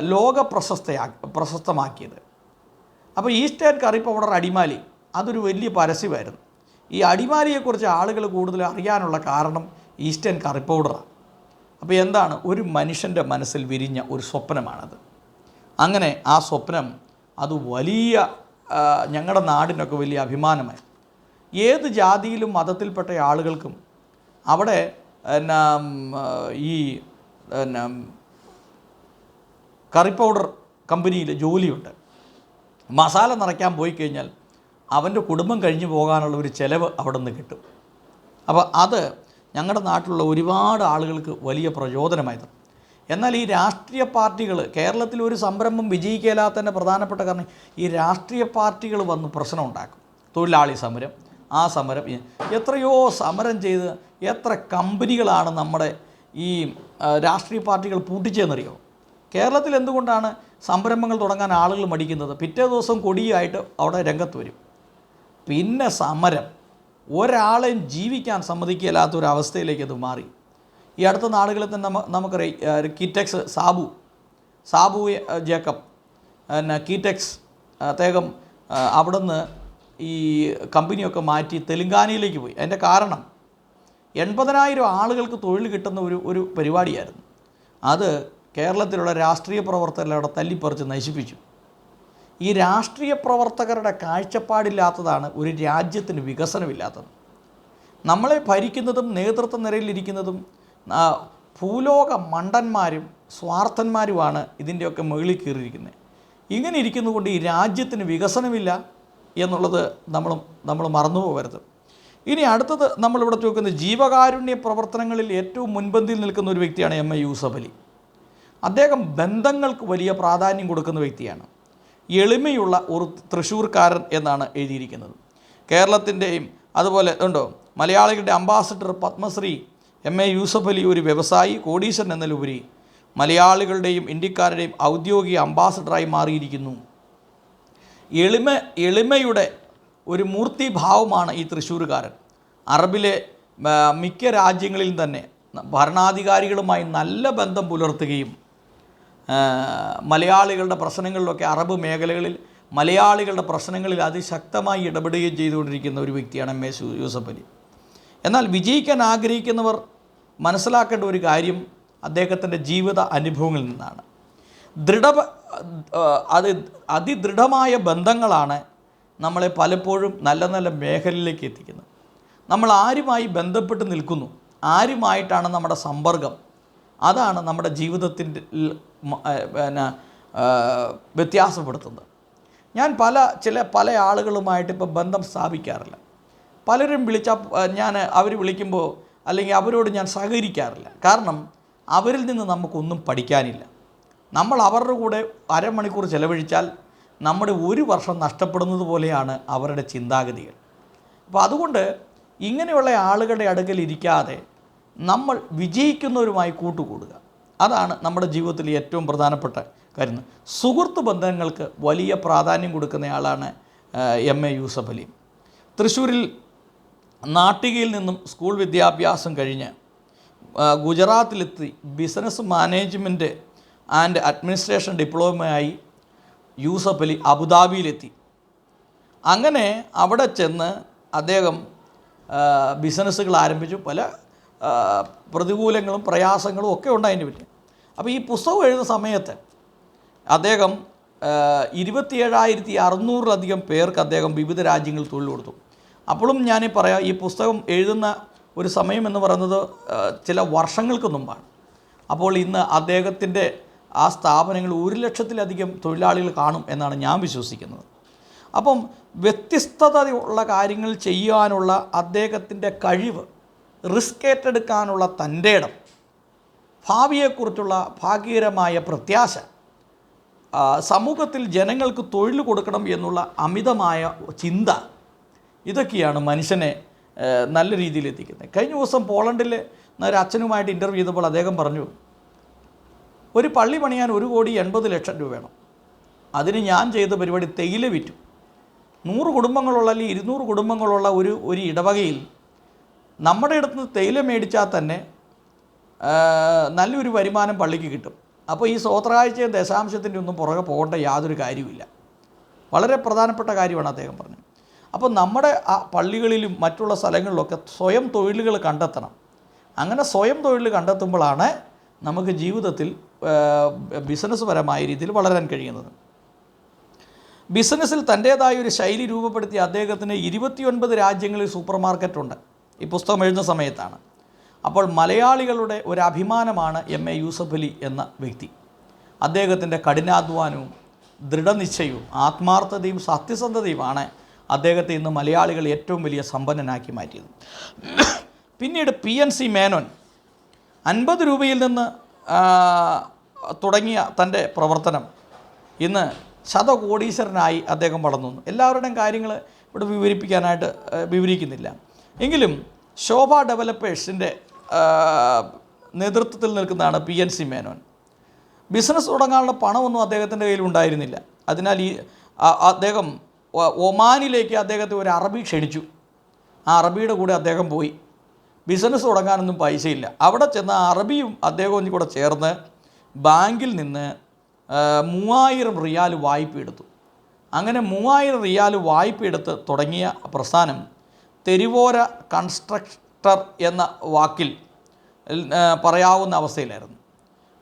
A: ലോക പ്രശസ്തയാ പ്രശസ്തമാക്കിയത്. അപ്പോൾ ഈസ്റ്റേൺ കറി പൗഡർ അടിമാലി അതൊരു വലിയ പരസ്യമായിരുന്നു. ഈ അടിമാലിയെക്കുറിച്ച് ആളുകൾ കൂടുതൽ അറിയാനുള്ള കാരണം ഈസ്റ്റേൺ കറി പൗഡറാണ് അപ്പോൾ എന്താണ്? ഒരു മനുഷ്യന്റെ മനസ്സിൽ വിരിഞ്ഞ ഒരു സ്വപ്നമാണത്. അങ്ങനെ ആ സ്വപ്നം അത് വലിയ ഞങ്ങളുടെ നാടിനൊക്കെ വലിയ അഭിമാനമായി. ഏത് ജാതിയിലും മതത്തിൽപ്പെട്ട ആളുകൾക്കും അവിടെ എന്നാ ഈ എന്നാ കറി പൗഡർ കമ്പനിയിൽ ജോലിയുണ്ട്. മസാല നിറയ്ക്കാൻ പോയി കഴിഞ്ഞാൽ അവന്റെ കുടുംബം കഴിഞ്ഞു പോകാനുള്ള ഒരു ചിലവ് അവിടെ നിന്ന് കിട്ടും. അപ്പോൾ അത് ഞങ്ങളുടെ നാട്ടിലുള്ള ഒരുപാട് ആളുകൾക്ക് വലിയ പ്രചോദനമായിരുന്നു. എന്നാൽ ഈ രാഷ്ട്രീയ പാർട്ടികൾ കേരളത്തിൽ ഒരു സംരംഭം വിജയിക്കാത്തതിന്റെ പ്രധാനപ്പെട്ട കാരണം ഈ രാഷ്ട്രീയ പാർട്ടികൾ വന്ന് പ്രശ്നം ഉണ്ടാക്കും. തൊഴിലാളി സമരം ആ സമരം എത്രയോ സമരം ചെയ്ത് എത്ര കമ്പനികളാണ് നമ്മുടെ ഈ രാഷ്ട്രീയ പാർട്ടികൾ പൂട്ടിച്ചതെന്നറിയോ? കേരളത്തിൽ എന്തുകൊണ്ടാണ് സംരംഭങ്ങൾ തുടങ്ങാൻ ആളുകൾ മടിക്കുന്നത്? പിറ്റേ ദിവസം കൊടിയായിട്ട് അവിടെ രംഗത്ത് വരും. പിന്നെ സമരം. ഒരാളെയും ജീവിക്കാൻ സമ്മതിക്കില്ലാത്ത ഒരു അവസ്ഥയിലേക്ക് അത് മാറി. ഈ അടുത്ത നാടുകളിൽ തന്നെ നമുക്കറിയാം കീറ്റെക്സ് സാബു. സാബു ജേക്കബ്. പിന്നെ കീറ്റെക്സ് അദ്ദേഹം അവിടുന്ന് ഈ കമ്പനിയൊക്കെ മാറ്റി തെലുങ്കാനയിലേക്ക് പോയി. അതിന്റെ കാരണം എൺപതിനായിരം ആളുകൾക്ക് തൊഴിൽ കിട്ടുന്ന ഒരു ഒരു പരിപാടിയായിരുന്നു. അത് കേരളത്തിലുള്ള രാഷ്ട്രീയ പ്രവർത്തകരുടെ തല്ലിപ്പറിച്ച് നശിപ്പിച്ചു. ഈ രാഷ്ട്രീയ പ്രവർത്തകരുടെ കാഴ്ചപ്പാടില്ലാത്തതാണ് ഒരു രാജ്യത്തിന് വികസനമില്ലാത്തത്. നമ്മളെ ഭരിക്കുന്നതും നേതൃത്വ നിരയിലിരിക്കുന്നതും ഭൂലോക മണ്ടന്മാരും സ്വാർത്ഥന്മാരുമാണ് ഇതിന്റെയൊക്കെ മുകളിൽ കയറിയിരിക്കുന്നത് ഇങ്ങനെ ഇരിക്കുന്നതുകൊണ്ട് ഈ രാജ്യത്തിന് വികസനമില്ല എന്നുള്ളത് നമ്മൾ നമ്മൾ മറന്നു പോകരുത് ഇനി അടുത്തത് നമ്മളിവിടെ ചോദിക്കുന്നത് ജീവകാരുണ്യ പ്രവർത്തനങ്ങളിൽ ഏറ്റവും മുൻപന്തിയിൽ നിൽക്കുന്ന ഒരു വ്യക്തിയാണ് എം എ യൂസഫ് അലി. അദ്ദേഹം ബന്ധങ്ങൾക്ക് വലിയ പ്രാധാന്യം കൊടുക്കുന്ന വ്യക്തിയാണ്. എളിമയുള്ള ഒരു തൃശ്ശൂർക്കാരൻ എന്നാണ് എഴുതിയിരിക്കുന്നത്. കേരളത്തിന്റെയും അതുപോലെ ഉണ്ടോ? മലയാളികളുടെ ambassador Padmashri M A Yusuff Ali ഒരു വ്യവസായി കോടീശൻ എന്നതിലുപരി മലയാളികളുടെയും ഇന്ത്യക്കാരുടെയും ഔദ്യോഗിക അംബാസഡറായി മാറിയിരിക്കുന്നു. എളിമ എളിമയുടെ ഒരു മൂർത്തി മൂർത്തിഭാവമാണ് ഈ തൃശ്ശൂരുകാരൻ. അറബിലെ മിക്ക രാജ്യങ്ങളിലും തന്നെ ഭരണാധികാരികളുമായി നല്ല ബന്ധം പുലർത്തുകയും മലയാളികളുടെ പ്രശ്നങ്ങളിലൊക്കെ അറബ് മേഖലകളിൽ മലയാളികളുടെ പ്രശ്നങ്ങളിൽ അതിശക്തമായി ഇടപെടുകയും ചെയ്തുകൊണ്ടിരിക്കുന്ന ഒരു വ്യക്തിയാണ് എം. എസ്. യൂസഫ് അലി. എന്നാൽ വിജയിക്കാൻ ആഗ്രഹിക്കുന്നവർ മനസ്സിലാക്കേണ്ട ഒരു കാര്യം അദ്ദേഹത്തിന്റെ ജീവിത അനുഭവങ്ങളിൽ നിന്നാണ്. ദൃഢ അത് അതിദൃഢമായ ബന്ധങ്ങളാണ് നമ്മളെ പലപ്പോഴും നല്ല നല്ല മേഖലയിലേക്ക് എത്തിക്കുന്നത് നമ്മൾ ആരുമായി ബന്ധപ്പെട്ട് നിൽക്കുന്നു? ആരുമായിട്ടാണ് നമ്മുടെ സമ്പർക്കം? അതാണ് നമ്മുടെ ജീവിതത്തിന്റെ പിന്നെ വ്യത്യാസപ്പെടുത്തുന്നത്. ഞാൻ പല ചില പല ആളുകളുമായിട്ട് ഇപ്പോൾ ബന്ധം സ്ഥാപിക്കാറില്ല. പലരും വിളിച്ച ഞാൻ അവർ വിളിക്കുമ്പോൾ അല്ലെങ്കിൽ അവരോട് ഞാൻ സഹകരിക്കാറില്ല. കാരണം അവരിൽ നിന്ന് നമുക്കൊന്നും പഠിക്കാനില്ല. നമ്മൾ അവരുടെ കൂടെ അരമണിക്കൂർ ചെലവഴിച്ചാൽ നമ്മുടെ ഒരു വർഷം നഷ്ടപ്പെടുന്നത് പോലെയാണ് അവരുടെ ചിന്താഗതികൾ. അപ്പോൾ അതുകൊണ്ട് ഇങ്ങനെയുള്ള ആളുകളുടെ അടുക്കൽ ഇരിക്കാതെ നമ്മൾ വിജയിക്കുന്നവരുമായി കൂട്ടുകൂടുക. അതാണ് നമ്മുടെ ജീവിതത്തിൽ ഏറ്റവും പ്രധാനപ്പെട്ട കാര്യം. സുഹൃത്ത് ബന്ധങ്ങൾക്ക് വലിയ പ്രാധാന്യം കൊടുക്കുന്നയാളാണ് എം. എ. യൂസഫ് അലി. തൃശ്ശൂരിൽ നാട്ടികയിൽ നിന്നും സ്കൂൾ വിദ്യാഭ്യാസം കഴിഞ്ഞ് ഗുജറാത്തിലെത്തി. ബിസിനസ് മാനേജ്മെന്റ് ആൻഡ് അഡ്മിനിസ്ട്രേഷൻ ഡിപ്ലോമയായി യൂസഫ് അലി അബുദാബിയിലെത്തി. അങ്ങനെ അവിടെ ചെന്ന് അദ്ദേഹം ബിസിനസ്സുകൾ ആരംഭിച്ചു. പല പ്രതികൂലങ്ങളും പ്രയാസങ്ങളും ഒക്കെ ഉണ്ടായതിന്റെ പറ്റി അപ്പോൾ ഈ പുസ്തകം എഴുതുന്ന സമയത്ത് അദ്ദേഹം ഇരുപത്തിയേഴായിരത്തി അറുന്നൂറിലധികം പേർക്ക് അദ്ദേഹം വിവിധ രാജ്യങ്ങളിൽ തൊഴിൽ കൊടുത്തു. അപ്പോഴും ഞാൻ പറയാം ഈ പുസ്തകം എഴുതുന്ന ഒരു സമയം എന്ന് പറയുന്നത് ചില വർഷങ്ങൾക്ക് മുമ്പാണ്. അപ്പോൾ ഇന്ന് അദ്ദേഹത്തിന്റെ ആ സ്ഥാപനങ്ങൾ ഒരു ലക്ഷത്തിലധികം തൊഴിലാളികൾ കാണും എന്നാണ് ഞാൻ വിശ്വസിക്കുന്നത്. അപ്പം വ്യത്യസ്തത ഉള്ള കാര്യങ്ങൾ ചെയ്യാനുള്ള അദ്ദേഹത്തിന്റെ കഴിവ് റിസ്ക് ഏറ്റെടുക്കാനുള്ള തന്റെ ഇടം ഭാവിയെക്കുറിച്ചുള്ള ഭാഗ്യകരമായ പ്രത്യാശ സമൂഹത്തിൽ ജനങ്ങൾക്ക് തൊഴിൽ കൊടുക്കണം എന്നുള്ള അമിതമായ ചിന്ത ഇതൊക്കെയാണ് മനുഷ്യനെ നല്ല രീതിയിൽ എത്തിക്കുന്നത്. കഴിഞ്ഞ ദിവസം പോളണ്ടിൽ ഒരു അച്ഛനുമായിട്ട് ഇന്റർവ്യൂ ചെയ്തപ്പോൾ അദ്ദേഹം പറഞ്ഞു ഒരു പള്ളി പണിയാൻ ഒരു കോടി എൺപത് ലക്ഷം രൂപ വേണം. അതിന് ഞാൻ ചെയ്ത പരിപാടി തേയില വിറ്റു. നൂറ് കുടുംബങ്ങളുള്ള അല്ലെങ്കിൽ ഇരുന്നൂറ് കുടുംബങ്ങളുള്ള ഒരു ഒരു ഇടവകയിൽ നമ്മുടെ അടുത്ത് നിന്ന് തേയില മേടിച്ചാൽ തന്നെ നല്ലൊരു വരുമാനം പള്ളിക്ക് കിട്ടും. അപ്പോൾ ഈ സ്വോത്രാഴ്ചയും ദശാംശത്തിന്റെ ഒന്നും പുറകെ പോകേണ്ട യാതൊരു കാര്യമില്ല വളരെ പ്രധാനപ്പെട്ട കാര്യമാണ് അദ്ദേഹം പറഞ്ഞത്. അപ്പോൾ നമ്മുടെ ആ പള്ളികളിലും മറ്റുള്ള സ്ഥലങ്ങളിലൊക്കെ സ്വയം തൊഴിലുകൾ കണ്ടെത്തണം. അങ്ങനെ സ്വയം തൊഴിൽ കണ്ടെത്തുമ്പോഴാണ് നമുക്ക് ജീവിതത്തിൽ ബിസിനസ് പരമായ രീതിയിൽ വളരാൻ കഴിയുന്നത്. ബിസിനസ്സിൽ തന്റേതായ ഒരു ശൈലി രൂപപ്പെടുത്തിയ അദ്ദേഹത്തിന് ഇരുപത്തിയൊൻപത് രാജ്യങ്ങളിൽ സൂപ്പർ മാർക്കറ്റുണ്ട് ഈ പുസ്തകം എഴുതുന്ന സമയത്താണ്. അപ്പോൾ മലയാളികളുടെ ഒരു അഭിമാനമാണ് എം എ യൂസഫ് അലി എന്ന വ്യക്തി. അദ്ദേഹത്തിന്റെ കഠിനാധ്വാനവും ദൃഢനിശ്ചയവും ആത്മാർത്ഥതയും സത്യസന്ധതയുമാണ് അദ്ദേഹത്തെ ഇന്ന് മലയാളികൾ ഏറ്റവും വലിയ സമ്പന്നനാക്കി മാറ്റിയത്. പിന്നീട് പി എൻ സി മേനോൻ അൻപത് രൂപയിൽ നിന്ന് തുടങ്ങിയ തന്റെ പ്രവർത്തനം. ഇന്ന് ശതകോടീശ്വരനായി അദ്ദേഹം വളർന്നു. എല്ലാവരുടെയും കാര്യങ്ങൾ ഇവിടെ വിവരിപ്പിക്കാനായിട്ട് വിവരിക്കുന്നില്ല. എങ്കിലും ശോഭ ഡെവലപ്പേഴ്സിന്റെ നേതൃത്വത്തിൽ നിൽക്കുന്നതാണ് P N C Menon. Business തുടങ്ങാനുള്ള പണമൊന്നും അദ്ദേഹത്തിന്റെ കയ്യിൽ ഉണ്ടായിരുന്നില്ല. അതിനാൽ ഈ അദ്ദേഹം ഒമാനിലേക്ക് അദ്ദേഹത്തെ ഒരു അറബി ക്ഷണിച്ചു. ആ അറബിയുടെ കൂടെ അദ്ദേഹം പോയി. ബിസിനസ് തുടങ്ങാനൊന്നും പൈസയില്ല. അവിടെ ചെന്ന അറബിയും അദ്ദേഹവും കൂടെ ചേർന്ന് ബാങ്കിൽ നിന്ന് മൂവായിരം റിയാൽ വായ്പ എടുത്തു. അങ്ങനെ മൂവായിരം റിയാൽ വായ്പ എടുത്ത് തുടങ്ങിയ പ്രസ്ഥാനം തെരുവോര കൺസ്ട്രക്ടർ എന്ന വാക്കിൽ പറയാവുന്ന അവസ്ഥയിലായിരുന്നു.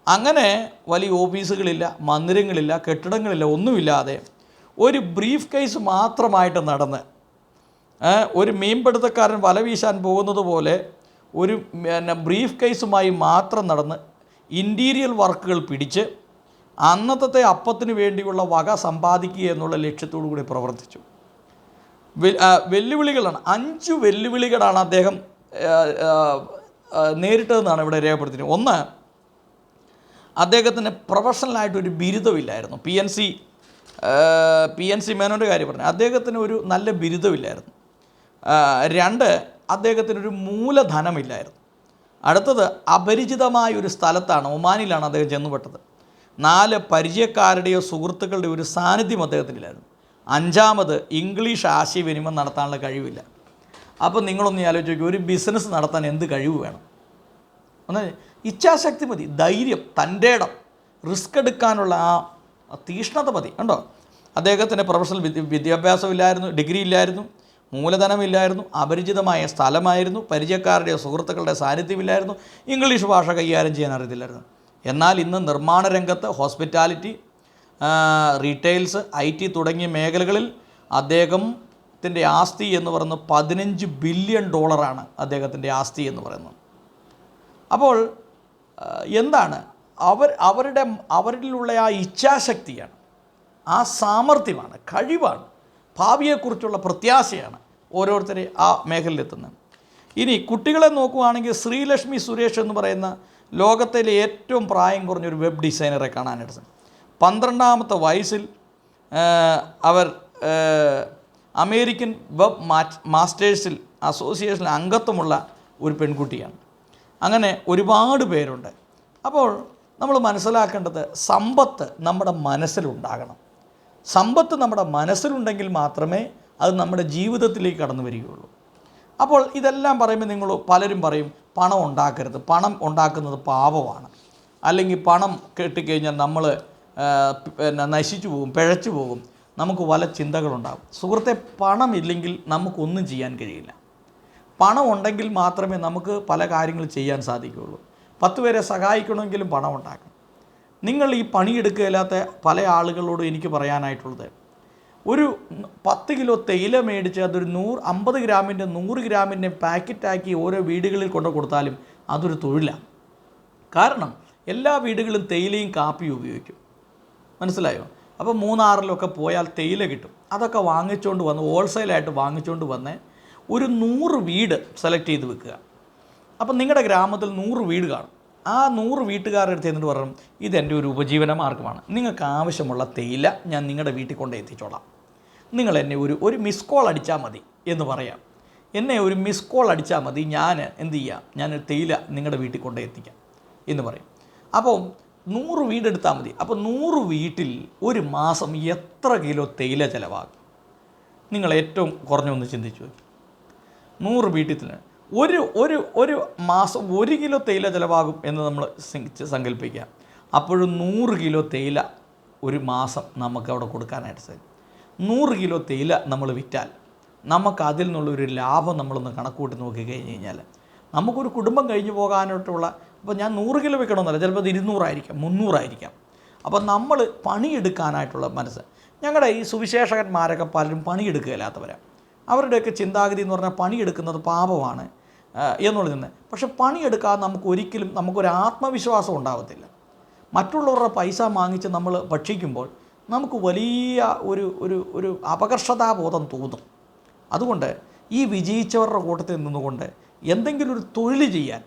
A: അങ്ങനെ വലിയ ഓഫീസുകളില്ല മന്ദിരങ്ങളില്ല കെട്ടിടങ്ങളില്ല ഒന്നുമില്ലാതെ ഒരു ബ്രീഫ് കേസ് മാത്രമായിട്ട് നടന്ന് ഒരു മീൻപിടുത്തക്കാരൻ വല വീശാൻ പോകുന്നത് പോലെ ഒരു പിന്നെ ബ്രീഫ് കേസുമായി മാത്രം നടന്ന് ഇന്റീരിയൽ വർക്കുകൾ പിടിച്ച് അന്നത്തെ അപ്പത്തിന് വേണ്ടിയുള്ള വക സമ്പാദിക്കുക എന്നുള്ള ലക്ഷ്യത്തോടു കൂടി പ്രവർത്തിച്ചു. വെല്ലുവിളികളാണ്. അഞ്ച് വെല്ലുവിളികളാണ് അദ്ദേഹം നേരിട്ടതെന്നാണ് ഇവിടെ രേഖപ്പെടുത്തിയത്. ഒന്ന് അദ്ദേഹത്തിന് പ്രൊഫഷണലായിട്ടൊരു ബിരുദമില്ലായിരുന്നു. P N C P N C മേനോന്റെ കാര്യം പറഞ്ഞു അദ്ദേഹത്തിന് ഒരു നല്ല ബിരുദമില്ലായിരുന്നു. രണ്ട് അദ്ദേഹത്തിനൊരു മൂലധനമില്ലായിരുന്നു. അടുത്തത് അപരിചിതമായ ഒരു സ്ഥലത്താണ് ഒമാനിലാണ് അദ്ദേഹം ചെന്നുപെട്ടത്. നാല് പരിചയക്കാരുടെയോ സുഹൃത്തുക്കളുടെയോ ഒരു സാന്നിധ്യം അദ്ദേഹത്തിനില്ലായിരുന്നു. അഞ്ചാമത് ഇംഗ്ലീഷ് ആശയവിനിമയം നടത്താനുള്ള കഴിവില്ല. അപ്പോൾ നിങ്ങളൊന്ന് ആലോചിച്ച് നോക്കി ഒരു ബിസിനസ് നടത്താൻ എന്ത് കഴിവ് വേണം? ഒന്ന് ഇച്ഛാശക്തി മതി ധൈര്യം തന്റെ ഇടം റിസ്ക് എടുക്കാനുള്ള ആ തീഷ്ണത മതി കണ്ടോ? അദ്ദേഹത്തിന്റെ പ്രൊഫഷണൽ വിദ്യാഭ്യാസം ഇല്ലായിരുന്നു ഡിഗ്രി ഇല്ലായിരുന്നു. മൂലധനമില്ലായിരുന്നു അപരിചിതമായ സ്ഥലമായിരുന്നു പരിചയക്കാരുടെ സുഹൃത്തുക്കളുടെ സാന്നിധ്യമില്ലായിരുന്നു ഇംഗ്ലീഷ് ഭാഷ കൈകാര്യം ചെയ്യാൻ അറിയത്തില്ലായിരുന്നു. എന്നാൽ ഇന്ന് നിർമ്മാണ രംഗത്ത് ഹോസ്പിറ്റാലിറ്റി റീറ്റെയിൽസ് ഐ ടി തുടങ്ങിയ മേഖലകളിൽ അദ്ദേഹത്തിന്റെ ആസ്തി എന്ന് പറയുന്നത് പതിനഞ്ച് ബില്യൺ ഡോളറാണ് അദ്ദേഹത്തിന്റെ ആസ്തി എന്ന് പറയുന്നത്. അപ്പോൾ എന്താണ്? അവർ അവരുടെ അവരിലുള്ള ആ ഇച്ഛാശക്തിയാണ് ആ സാമർഥ്യമാണ് കഴിവാണ്. ഭാവിയെക്കുറിച്ചുള്ള പ്രത്യാശയാണ് ഓരോരുത്തരെ ആ മേഖലയിലെത്തുന്നത്. ഇനി കുട്ടികളെ നോക്കുകയാണെങ്കിൽ ശ്രീലക്ഷ്മി സുരേഷ് എന്ന് പറയുന്ന ലോകത്തിലെ ഏറ്റവും പ്രായം കുറഞ്ഞൊരു വെബ് ഡിസൈനറെ കാണാനായിട്ട് പന്ത്രണ്ടാമത്തെ വയസ്സിൽ അവർ അമേരിക്കൻ വെബ് മാസ്റ്റേഴ്സിൽ അസോസിയേഷനിൽ അംഗത്വമുള്ള ഒരു പെൺകുട്ടിയാണ്. അങ്ങനെ ഒരുപാട് പേരുണ്ട്. അപ്പോൾ നമ്മൾ മനസ്സിലാക്കേണ്ടത് സമ്പത്ത് നമ്മുടെ മനസ്സിലുണ്ടാകണം. സമ്പത്ത് നമ്മുടെ മനസ്സിലുണ്ടെങ്കിൽ മാത്രമേ അത് നമ്മുടെ ജീവിതത്തിലേക്ക് കടന്നു വരികയുള്ളൂ. അപ്പോൾ ഇതെല്ലാം പറയുമ്പോൾ നിങ്ങൾ പലരും പറയും പണം ഉണ്ടാക്കരുത്. പണം ഉണ്ടാക്കുന്നത് പാപമാണ്. അല്ലെങ്കിൽ പണം കെട്ടിക്കഴിഞ്ഞാൽ നമ്മൾ പിന്നെ നശിച്ചു പോകും പിഴച്ചു പോകും. നമുക്ക് പല ചിന്തകളുണ്ടാകും. സുഹൃത്തെ പണമില്ലെങ്കിൽ നമുക്കൊന്നും ചെയ്യാൻ കഴിയില്ല. പണം ഉണ്ടെങ്കിൽ മാത്രമേ നമുക്ക് പല കാര്യങ്ങൾ ചെയ്യാൻ സാധിക്കുകയുള്ളൂ. പത്ത് പേരെ സഹായിക്കണമെങ്കിലും പണം ഉണ്ടാക്കണം. നിങ്ങൾ ഈ പണിയെടുക്കുകയില്ലാത്ത പല ആളുകളോടും എനിക്ക് പറയാനായിട്ടുള്ളത്. ഒരു പത്ത് കിലോ തേയില മേടിച്ച് അതൊരു നൂറ് അമ്പത് ഗ്രാമിന്റെ നൂറ് ഗ്രാമിന്റെ പാക്കറ്റാക്കി ഓരോ വീടുകളിൽ കൊണ്ടു കൊടുത്താലും അതൊരു തൊഴിലാണ് കാരണം എല്ലാ വീടുകളും തേയിലയും കാപ്പിയും ഉപയോഗിക്കും. മനസ്സിലായോ? അപ്പോൾ മൂന്നാറിലൊക്കെ പോയാൽ തേയില കിട്ടും. അതൊക്കെ വാങ്ങിച്ചുകൊണ്ട് വന്ന് ഹോൾസെയിലായിട്ട് വാങ്ങിച്ചുകൊണ്ട് വന്ന് ഒരു നൂറ് വീട് സെലക്ട് ചെയ്ത് വെക്കുക. അപ്പം നിങ്ങളുടെ ഗ്രാമത്തിൽ നൂറ് വീട് കാണും. ആ നൂറ് വീട്ടുകാരുടെ അടുത്ത് എന്നിട്ട് പറയും ഇതെന്റെ ഒരു ഉപജീവന മാർഗമാണ് നിങ്ങൾക്ക് ആവശ്യമുള്ള തേയില ഞാൻ നിങ്ങളുടെ വീട്ടിൽ കൊണ്ട് എത്തിച്ചോളാം. നിങ്ങൾ എന്നെ ഒരു ഒരു മിസ് കോൾ അടിച്ചാൽ മതി എന്ന് പറയാം. എന്നെ ഒരു മിസ് കോൾ അടിച്ചാൽ മതി ഞാൻ എന്ത് ചെയ്യാം? ഞാൻ തേയില നിങ്ങളുടെ വീട്ടിൽ കൊണ്ട് എത്തിക്കാം എന്ന് പറയും. അപ്പോൾ നൂറ് വീടെടുത്താൽ മതി. അപ്പോൾ നൂറ് വീട്ടിൽ ഒരു മാസം എത്ര കിലോ തേയില ചിലവാകും? നിങ്ങൾ ഏറ്റവും കുറഞ്ഞൊന്ന് ചിന്തിച്ചു. നൂറ് വീട്ടിൽ തന്നെ ഒരു ഒരു ഒരു മാസം ഒരു കിലോ തേയില ചിലവാകും എന്ന് നമ്മൾ സങ്കല്പിക്കുക. സങ്കല്പിക്കാം അപ്പോഴും നൂറ് കിലോ തേയില ഒരു മാസം നമുക്ക് അവിടെ കൊടുക്കാനായിട്ട് സാധിക്കും. നൂറ് കിലോ തേയില നമ്മൾ വിറ്റാൽ നമുക്ക് അതിൽ നിന്നുള്ളൊരു ലാഭം നമ്മളൊന്ന് കണക്കൂട്ടി നോക്കി കഴിഞ്ഞ് കഴിഞ്ഞാൽ നമുക്കൊരു കുടുംബം കഴിഞ്ഞു പോകാനായിട്ടുള്ള അപ്പോൾ ഞാൻ നൂറ് കിലോ വിൽക്കണമെന്നല്ല ചിലപ്പോൾ അത് ഇരുന്നൂറായിരിക്കാം മുന്നൂറായിരിക്കാം. അപ്പോൾ നമ്മൾ പണിയെടുക്കാനായിട്ടുള്ള മനസ്സ്. ഞങ്ങളുടെ ഈ സുവിശേഷകന്മാരൊക്കെ പലരും പണിയെടുക്കുകയില്ലാത്തവരാണ് അവരുടെയൊക്കെ ചിന്താഗതി എന്ന് പറഞ്ഞാൽ പണിയെടുക്കുന്നത് പാപമാണ്. എന്നുള്ളത് നിന്ന്. പക്ഷെ പണിയെടുക്കാതെ നമുക്ക് ഒരിക്കലും നമുക്കൊരു ആത്മവിശ്വാസം ഉണ്ടാകത്തില്ല മറ്റുള്ളവരുടെ പൈസ വാങ്ങിച്ച് നമ്മൾ ഭക്ഷിക്കുമ്പോൾ നമുക്ക് വലിയ ഒരു ഒരു ഒരു അപകർഷതാബോധം തോന്നും. അതുകൊണ്ട് ഈ വിജയിച്ചവരുടെ കൂട്ടത്തിൽ നിന്നുകൊണ്ട് എന്തെങ്കിലും ഒരു തൊഴിൽ ചെയ്യാൻ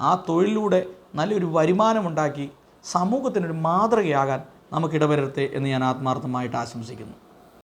A: ആ തൊഴിലിലൂടെ നല്ലൊരു വരുമാനമുണ്ടാക്കി സമൂഹത്തിനൊരു മാതൃകയാകാൻ നമുക്കിടവരട്ടെ എന്ന് ഞാൻ ആത്മാർത്ഥമായിട്ട് ആശംസിക്കുന്നു.